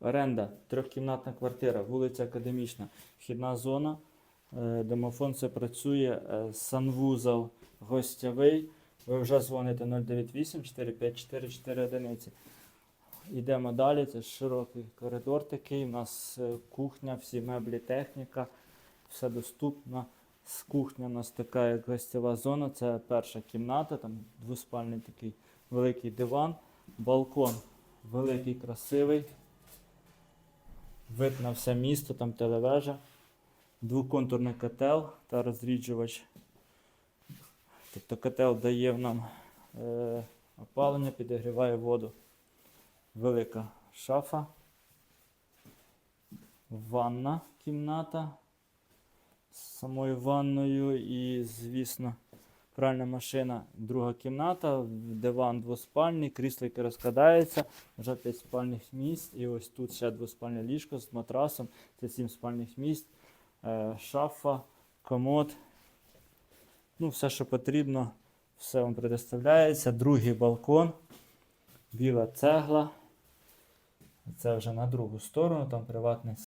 Оренда, трьохкімнатна квартира, вулиця Академічна, вхідна зона. Е, Домофон це працює, е, санвузол гостєвий. Ви вже дзвоните 098 454 4 одиниці. Йдемо далі. Це широкий коридор такий. У нас е, кухня, всі меблі, техніка, все доступно. З кухня у нас така як гостєва зона. Це перша кімната, там двоспальний такий великий диван, балкон великий, красивий. Вид на все місто, там телевежа, двоконтурний котел та розріджувач. Тобто котел дає нам е, опалення, підігріває воду. Велика шафа. Ванна кімната з самою ванною і, звісно, пральна машина, друга кімната, диван двоспальний, крісло, яке розкладається, вже 5 спальних місць. І ось тут ще двоспальне ліжко з матрасом, це 7 спальних місць, е, шафа, комод. Ну, все, що потрібно, все вам предоставляється. Другий балкон, біла цегла. Це вже на другу сторону, там приватний